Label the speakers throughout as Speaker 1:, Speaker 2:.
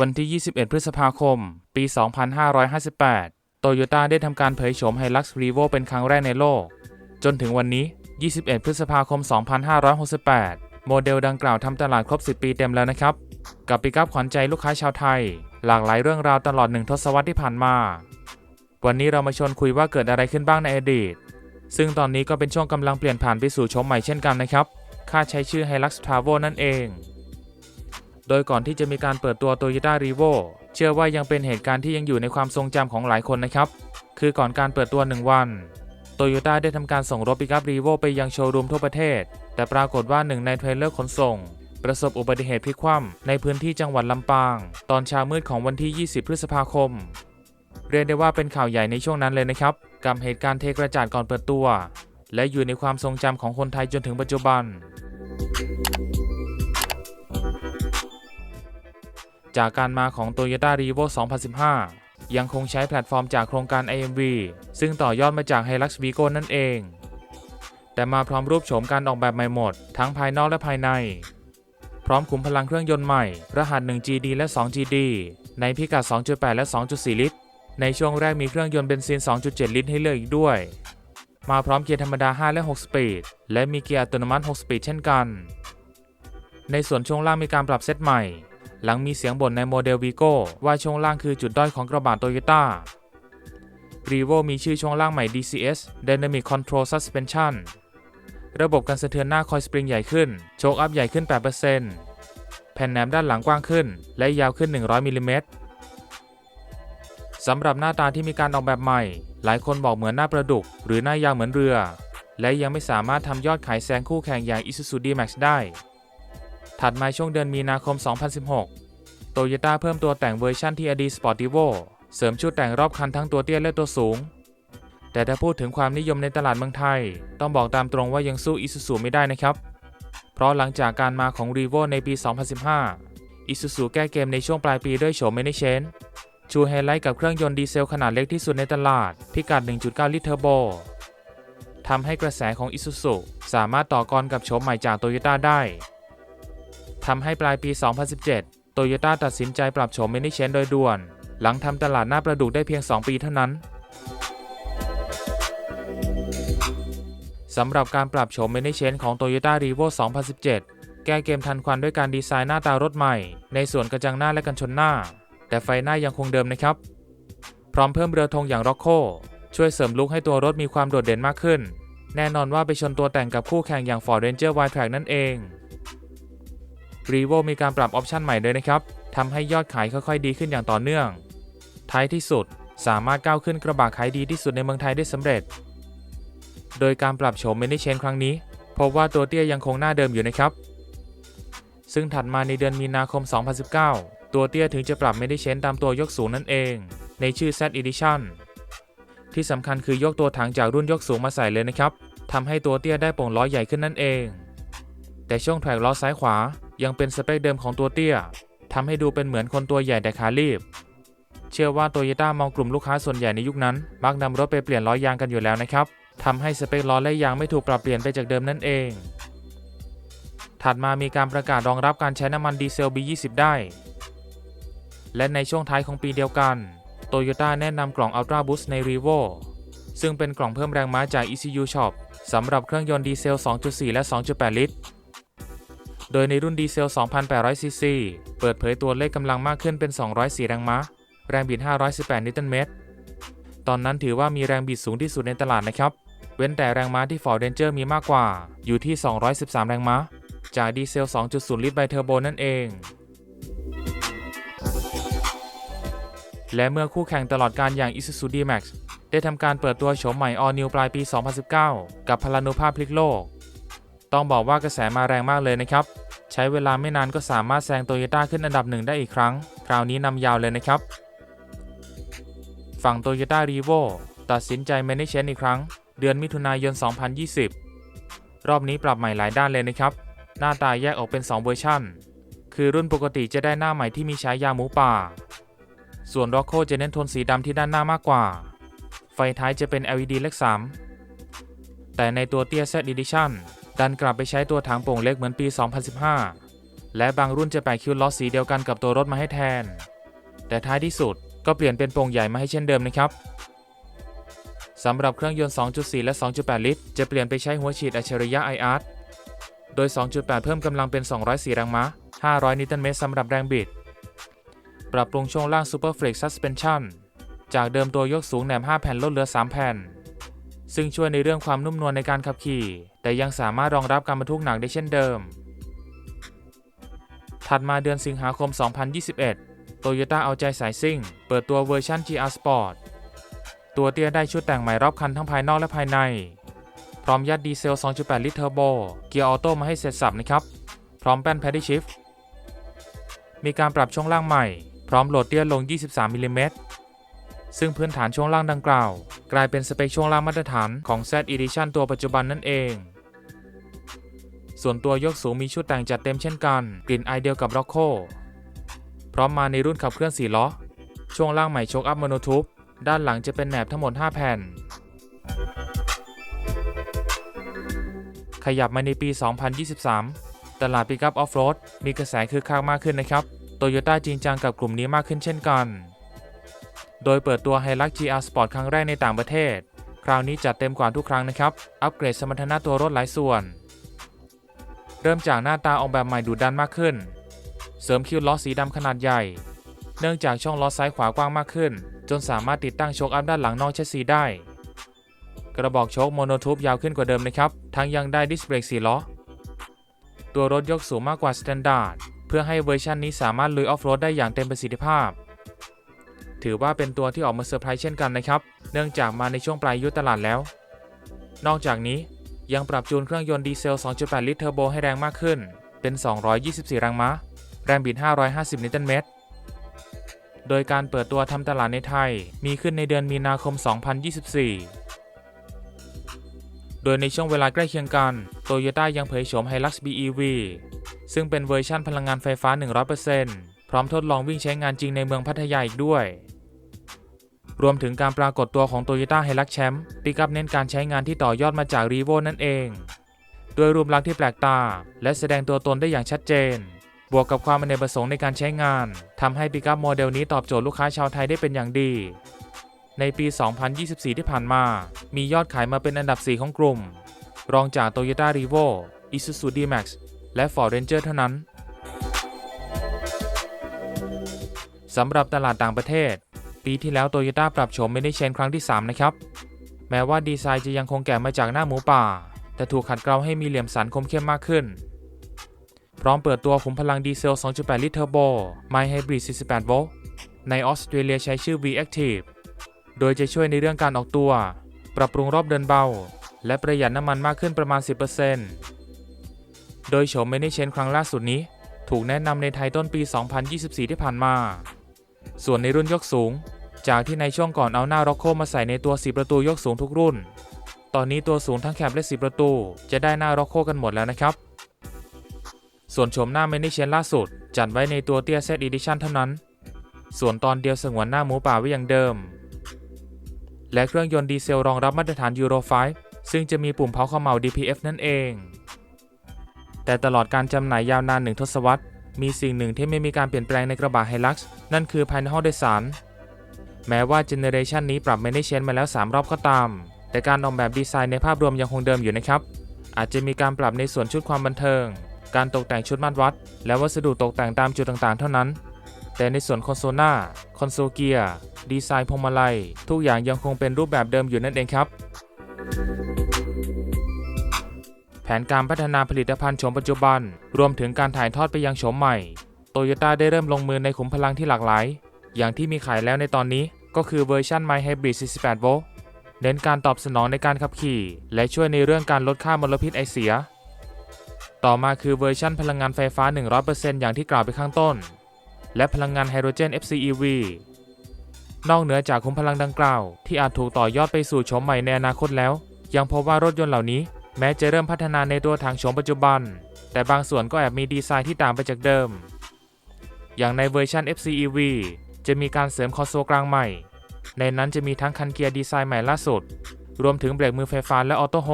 Speaker 1: วันที่ 21 พฤษภาคม ปี 2558 โตโยต้าได้ทำการเผยโฉม Hilux Revo เป็นครั้งแรกในโลก จนถึงวันนี้ 21 พฤษภาคม 2568 โมเดลดังกล่าวทำตลาดครบ 10 ปีเต็มแล้วนะครับ กับปิกัพขวัญใจลูกค้าชาวไทย หลากหลายเรื่องราวตลอดหนึ่งทศวรรษที่ผ่านมา วันนี้เรามาชวนคุยว่าเกิดอะไรขึ้นบ้างในอดีต ซึ่งตอนนี้ก็เป็นช่วงกำลังเปลี่ยนผ่านไปสู่โฉมใหม่เช่นกันนะครับ ค่าใช้ชื่อ Hilux Travo นั่นเอง โดยก่อนที่จะมีการเปิดตัว Toyota Revo เชื่อว่ายังเป็นเหตุการณ์ที่ยังอยู่ในความทรงจำของหลายคนนะครับ คือก่อนการเปิดตัว 1 วัน Toyota ได้ทำการส่งรถปิกัพ Revo ไปยังโชว์รูมทั่วประเทศ แต่ปรากฏว่าหนึ่งในเทรลเลอร์ขนส่ง ประสบอุบัติเหตุพลิกคว่ำในพื้นที่จังหวัดลำปาง ตอนเช้ามืดของวันที่ 20 พฤษภาคม เรียกได้ว่าเป็นข่าวใหญ่ในช่วงนั้นเลยนะครับ กับเหตุการณ์เทกระจาดก่อนเปิดตัว และอยู่ในความทรงจำของคนไทยจนถึงปัจจุบัน จากการมาของ Toyota Revo 2015 ยังคงใช้แพลตฟอร์มจากโครงการ IMV ซึ่งต่อยอดมาจาก Hilux Vigo นั่นเอง แต่มาพร้อมรูปโฉมการออกแบบใหม่หมด ทั้งภายนอกและภายใน พร้อมขุมพลังเครื่องยนต์ใหม่ รหัส 1GD และ 2GD ในพิกัด 2.8 และ 2.4 ลิตร ในช่วงแรกมีเครื่องยนต์เบนซิน 2.7 ลิตรให้เลือกอีกด้วย มาพร้อมเกียร์ธรรมดา 5 และ 6 สปีด และมีเกียร์อัตโนมัติ 6 สปีดเช่นกัน ในส่วนช่วงล่างมีการปรับเซตใหม่ หลังมีเสียงบ่นในโมเดล Vigo ว่าช่วงล่างคือจุดด้อยของกระบะโตโยต้า Revo มีชื่อช่วงล่างใหม่ DCS Dynamic Control Suspension ระบบการสะเทือนหน้าคอยสปริงใหญ่ขึ้น โชคอัพใหญ่ขึ้น 8%แผ่นแหนมด้านหลังกว้างขึ้น และยาวขึ้น 100มิลลิเมตรสำหรับหน้าตาที่มีการออกแบบใหม่ หลายคนบอกเหมือนหน้าประดุก หรือหน้ายาวเหมือนเรือ และยังไม่สามารถทำยอดขายแซงคู่แข่งอย่าง Isuzu D-Max ได้ ถัดมาช่วงเดือนมีนาคม 2016 โตโยต้าเพิ่มตัวแต่งเวอร์ชันที่ AD Sportivo เสริมชุดแต่งรอบคันทั้งตัวเตี้ยและตัวสูง แต่ถ้าพูดถึงความนิยมในตลาดเมืองไทย ต้องบอกตามตรงว่ายังสู้ Isuzu ไม่ได้นะครับ เพราะหลังจากการมาของ Revo ในปี 2015 Isuzu แก้เกมในช่วงปลายปีด้วยโฉม Mini Change ชูไฮไลท์กับเครื่องยนต์ดีเซลขนาดเล็กที่สุดในตลาด พิกัด 1.9 ลิตรเทอร์โบทำให้กระแสของ Isuzu สามารถต่อกรกับโฉมใหม่จาก Toyota ได้ ทำให้ปลายปี 2017 โตโยต้าตัดสินใจปรับโฉมมินิเชนโดยด่วน หลังทำตลาดหน้าประดุกได้เพียง 2 ปีเท่านั้นสำหรับการปรับโฉมมินิเชนของ Toyota Revo 2017 แก้เกมทันควันด้วยการดีไซน์หน้าตารถใหม่ ในส่วนกระจังหน้าและกันชนหน้า แต่ไฟหน้ายังคงเดิมนะครับ พร้อมเพิ่มเรือธงอย่าง Rocco ช่วยเสริมลุคให้ตัวรถมีความโดดเด่นมากขึ้น แน่นอนว่าไปชนตัวแต่งกับคู่แข่งอย่าง Ford Ranger Wildtrak นั่นเอง Revo มีการปรับออปชันใหม่ด้วยนะครับทำให้ยอดขายค่อยๆ ดีขึ้นอย่างต่อเนื่อง ท้ายที่สุดสามารถก้าวขึ้นกระบะขายดีที่สุดในเมืองไทยได้สำเร็จ โดยการปรับโฉม Mini Change ครั้งนี้พบว่าตัวเตี้ยยังคงหน้าเดิมอยู่นะครับ ซึ่งถัดมาในเดือนมีนาคม 2019 ตัวเตี้ยถึงจะปรับ Mini Change ตามตัวยกสูงนั่นเอง ในชื่อ Z Edition ที่สำคัญคือยกตัวถังจากรุ่นยกสูงมาใส่เลยนะครับทำให้ตัวเตี้ยได้โป่งล้อใหญ่ขึ้นนั่นเอง แต่ช่วงแทร็กล้อซ้ายขวา ยังเป็นสเปคเดิมของตัวเตี้ยทำให้ดูเป็นเหมือนคนตัวใหญ่แต่ขาลีบ เชื่อว่าโตโยต้ามองกลุ่มลูกค้าส่วนใหญ่ในยุคนั้น มักนำรถไปเปลี่ยนล้อยางกันอยู่แล้วนะครับทำให้สเปคล้อและยางไม่ถูกปรับเปลี่ยนไปจากเดิมนั่นเอง ถัดมามีการประกาศรองรับการใช้น้ำมันดีเซล B20 ได้ และในช่วงท้ายของปีเดียวกันโตโยต้าแนะนำกล่อง Ultra Boost ใน Revo ซึ่งเป็นกล่องเพิ่มแรงม้าจาก ECU Shop สำหรับเครื่องยนต์ดีเซล 2.4 และ 2.8 ลิตร โดยในรุ่นดีเซล 2,800 ซีซี เปิดเผยตัวเลขกำลังมากขึ้นเป็น 204 แรงม้า แรงบิด 518 นิวตันเมตร ตอนนั้นถือว่ามีแรงบิดสูงที่สุดในตลาดนะครับ เว้นแต่แรงม้าที่ Ford Ranger มีมากกว่า อยู่ที่ 213 แรงม้า จากดีเซล 2.0 ลิตรไบเทอร์โบนั่นเอง และเมื่อคู่แข่งตลอดการอย่าง Isuzu D-Max ได้ทำการเปิดตัวโฉมใหม่ All New ปลายปี 2019 กับพลานุภาพพลิกโลก ต้องบอกว่ากระแสมาแรงมากเลยนะครับ ใช้เวลาไม่นานก็สามารถแซงโตโยต้าขึ้นอันดับหนึ่งได้อีกครั้ง คราวนี้นำยาวเลยนะครับ ฝั่งโตโยต้ารีโวตัดสินใจ m a n a g e อีกครั้ง เดือนมิถุนายน 2020 รอบนี้ปรับใหม่หลายด้านเลยนะครับ หน้าตาแยกออกเป็น 2 เวอร์ชันคือรุ่นปกติจะได้หน้าใหม่ที่มีฉายาหมูป่า ส่วน Rocco จะเน้นโทนสีดำที่ด้านหน้ามากกว่า ไฟท้ายจะเป็น LED เล็ก3แต่ในตัวเตี้ย Z Edition ดันกลับไปใช้ตัวถังโป่งเล็กเหมือนปี 2015 และบางรุ่นจะแปะคิวล้อสีเดียวกันกับตัวรถมาให้แทน แต่ท้ายที่สุดก็เปลี่ยนเป็นโป่งใหญ่มาให้เช่นเดิมนะครับสำหรับเครื่องยนต์ 2.4 และ 2.8 ลิตร จะเปลี่ยนไปใช้หัวฉีดอัจฉริยะ iArt โดย 2.8 เพิ่มกำลังเป็น 204 แรงม้า 500 นิวตันเมตรสำหรับแรงบิด ปรับปรุงช่วงล่าง Super Flex Suspension จากเดิมตัวยกสูงแหนม 5 แผ่นลดเหลือ 3 แผ่น ซึ่งช่วยในเรื่องความนุ่มนวลในการขับขี่ แต่ยังสามารถรองรับการบรรทุกหนักได้เช่นเดิม ถัดมาเดือนสิงหาคม 2021 Toyota เอาใจสายซิ่ง เปิดตัวเวอร์ชัน GR Sport ตัวเตี้ยได้ชุดแต่งใหม่รอบคันทั้งภายนอกและภายใน พร้อมยัดดีเซล 2.8 ลิตรเทอร์โบ เกียร์ออโต้มาให้เสร็จสับนะครับ พร้อมแป้น Paddy Shift มีการปรับช่วงล่างใหม่ พร้อมโหลดเตี้ยลง 23มิลลิเมตรซึ่งพื้นฐานช่วงล่างดังกล่าว กลายเป็นสเปคช่วงล่างมาตรฐานของ Z Edition ตัวปัจจุบันนั่นเอง ส่วนตัวยกสูงมีชุดแต่งจัดเต็มเช่นกัน กลิ่นไอเดียวกับ r o c c o พร้อมมาในรุ่นขับเคลื่อน4ล้อ ช่วงล่างใหม่โชคอัพโมโนทูบด้านหลังจะเป็นแหนบทั้งหมด 5 แผ่น ขยับมาในปี 2023 ตลาดปิกอัพออฟโรดมีกระแสคือคักมากขึ้นนะครับ โตโยต้าจริงจังกับกลุ่มนี้มากขึ้นเช่นกัน โดยเปิดตัว Hilux GR Sport ครั้งแรกในต่างประเทศ คราวนี้จัดเต็มกว่าทุกครั้งนะครับ อัปเกรดสมรรถนะตัวรถหลายส่วน เริ่มจากหน้าตาออกแบบใหม่ดุดันมากขึ้น เสริมคิ้วล้อสีดำขนาดใหญ่ เนื่องจากช่องล้อซ้ายขวากว้างมากขึ้น จนสามารถติดตั้งโชคอัพด้านหลังนอกแชสซีได้ กระบอกโชคโมโนทูบยาวขึ้นกว่าเดิมนะครับ ทั้งยังได้ดิสเบรก4ล้อ ตัวรถยกสูงมากกว่าสแตนดาร์ดเพื่อให้เวอร์ชันนี้สามารถลุยออฟโรดได้อย่างเต็มประสิทธิภาพ ถือว่าเป็นตัวที่ออกมาเซอร์ไพรส์เช่นกันนะครับ เนื่องจากมาในช่วงปลายยุคตลาดแล้ว นอกจากนี้ ยังปรับจูนเครื่องยนต์ดีเซล 2.8 ลิตรเทอร์โบให้แรงมากขึ้น เป็น 224 แรงม้า แรงบิด 550 นิวตันเมตร โดยการเปิดตัวทำตลาดในไทย มีขึ้นในเดือนมีนาคม 2024 โดยในช่วงเวลาใกล้เคียงกัน โตโยต้ายังเผยโฉม Hilux BEV ซึ่งเป็นเวอร์ชั่นพลังงานไฟฟ้า 100%พร้อมทดลองวิ่งใช้งานจริงในเมืองพัทยาอีกด้วย รวมถึงการปรากฏตัวของ Toyota Hilux Champ ปิกอัพเน้นการใช้งานที่ต่อยอดมาจาก Revo นั่นเอง ด้วยรูปลักษณ์ที่แปลกตา และแสดงตัวตนได้อย่างชัดเจน บวกกับความอเนกประสงค์ในการใช้งานทำให้ปิกอัพโมเดลนี้ตอบโจทย์ลูกค้าชาวไทยได้เป็นอย่างดี ในปี 2024 ที่ผ่านมา มียอดขายมาเป็นอันดับ 4 ของกลุ่ม รองจาก Toyota Revo Isuzu D-Max และ Ford Ranger เท่านั้นสำหรับตลาดต่างประเทศ ปีที่แล้ว Toyota ปรับโฉมไม่ได้เชนครั้งที่ 3 นะครับ แม้ว่าดีไซน์จะยังคงแกะมาจากหน้าหมูป่า แต่ถูกขัดเกลาให้มีเหลี่ยมสันคมเข้มมากขึ้น พร้อมเปิดตัวขุมพลังดีเซล 2.8 ลิตรเทอร์โบ My Hybrid 48 โวลต์ ในออสเตรเลียใช้ชื่อ V-Active โดยจะช่วยในเรื่องการออกตัว ปรับปรุงรอบเดินเบา และประหยัดน้ำมันมากขึ้นประมาณ 10%โดยโฉมไม่ได้เชนครั้งล่าสุดนี้ ถูกแนะนำในไทยต้นปี 2024 ที่ผ่านมา ส่วนในรุ่นยกสูง จากที่ในช่วงก่อนเอาหน้าร็อกโคมาใส่ในตัว4ประตูยกสูงทุกรุ่น ตอนนี้ตัวสูงทั้งแคบและ4ประตู จะได้หน้าร็อกโคกันหมดแล้วนะครับ ส่วนโฉมหน้าเมนิเชนล่าสุด จัดไว้ในตัวเตียเซตอีดิชันเท่านั้น ส่วนตอนเดียวสงวนหน้าหมูป่าไว้อย่างเดิม และเครื่องยนต์ดีเซลรองรับมาตรฐาน Euro 5ซึ่งจะมีปุ่มเผาข้าวเหมา DPF นั่นเอง แต่ตลอดการจำหน่ายยาวนานหนึ่งทศวรรษมีสิ่งหนึ่งที่ไม่มีการเปลี่ยนแปลงในกระบะ Hilux นั่นคือภายในห้องโดยสาร แม้ว่าเจเนเรชันนี้ปรับไม่ได้เชนมาแล้ว 3 รอบก็ตาม แต่การออกแบบดีไซน์ในภาพรวมยังคงเดิมอยู่นะครับ อาจจะมีการปรับในส่วนชุดความบันเทิง การตกแต่งชุดมาตรวัด และวัสดุตกแต่งตามจุดต่างๆ เท่านั้น แต่ในส่วนคอนโซลหน้าคอนโซลเกียร์ดีไซน์พวงมาลัย ทุกอย่างยังคงเป็นรูปแบบเดิมอยู่นั่นเองครับ แผนการพัฒนาผลิตภัณฑ์โฉมปัจจุบัน รวมถึงการถ่ายทอดไปยังโฉมใหม่โตโยต้าได้เริ่มลงมือในขุมพลังที่หลากหลาย อย่างที่มีขายแล้วในตอนนี้ ก็คือเวอร์ชัน My Hybrid 48 โวลต์เน้นการตอบสนองในการขับขี่ และช่วยในเรื่องการลดค่ามลพิษไอเสีย ต่อมาคือเวอร์ชันพลังงานไฟฟ้า 100%อย่างที่กล่าวไปข้างต้น และพลังงานไฮโดรเจน FCEV นอกเหนือจากขุมพลังดังกล่าว ที่อาจถูกต่อยอดไปสู่โฉมใหม่ในอนาคตแล้ว ยังพบว่ารถยนต์เหล่านี้ แม้จะเริ่มพัฒนาในตัวถังโฉมปัจจุบัน แต่บางส่วนก็แอบมีดีไซน์ที่ต่างไปจากเดิม อย่างในเวอร์ชัน FCEV จะมีการเสริมคอนโซลกลางใหม่ ในนั้นจะมีทั้งคันเกียร์ดีไซน์ใหม่ล่าสุด รวมถึงเบรกมือไฟฟ้าและออโต้โฮ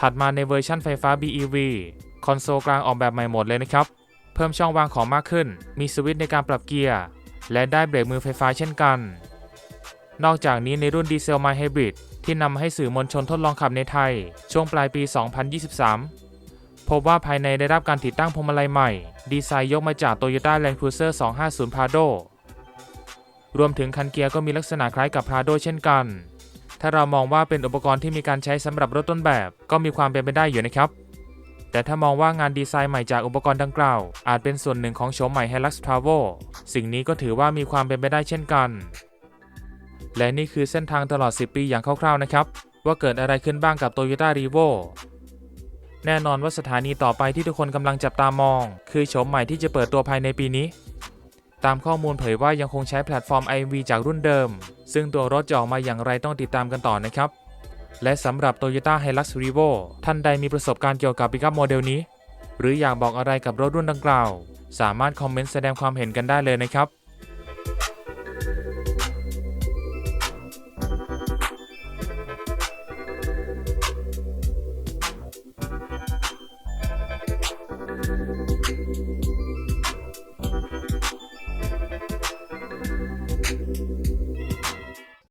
Speaker 1: ถัดมาในเวอร์ชันไฟฟ้า BEV คอนโซลกลางออกแบบใหม่หมดเลยนะครับ เพิ่มช่องวางของมากขึ้น มีสวิตช์ในการปรับเกียร์ และได้เบรกมือไฟฟ้าเช่นกัน นอกจากนี้ในรุ่นดีเซล My Hybrid ที่นำให้สื่อมวลชนทดลองขับในไทย ช่วงปลายปี 2023 พบว่าภายในได้รับการติดตั้งพวงมาลัยใหม่ ดีไซน์ยกมาจาก Toyota Land Cruiser 250 Prado รวมถึงคันเกียร์ก็มีลักษณะคล้ายกับ Prado เช่นกัน ถ้าเรามองว่าเป็นอุปกรณ์ที่มีการใช้สำหรับรถต้นแบบ ก็มีความเป็นไปได้อยู่นะครับ แต่ถ้ามองว่างานดีไซน์ใหม่จากอุปกรณ์ดังกล่าว อาจเป็นส่วนหนึ่งของโฉมใหม่ Hilux Travel สิ่งนี้ก็ถือว่ามีความเป็นไปได้เช่นกัน และนี่คือเส้นทางตลอด 10 ปีอย่างคร่าวๆนะครับ ว่าเกิดอะไรขึ้นบ้างกับ Toyota r e v o แน่นอนว่าสถานีต่อไปที่ทุกคนกำลังจับตามอง คือโฉมใหม่ที่จะเปิดตัวภายในปีนี้ ตามข้อมูลเผยว่ายังคงใช้แพลตฟอร์ม IMV จากรุ่นเดิม ซึ่งตัวรถจะออกมาอย่างไรต้องติดตามกันต่อนะครับ และสำหรับ Toyota Hilux Revo ท่านใดมีประสบการณ์เกี่ยวกับปิกัพโมเดลนี้ หรืออยากบอกอะไรกับรถรุ่นดังกล่าว สามารถคอมเมนต์แสดงความเห็นกันได้เลยนะครับ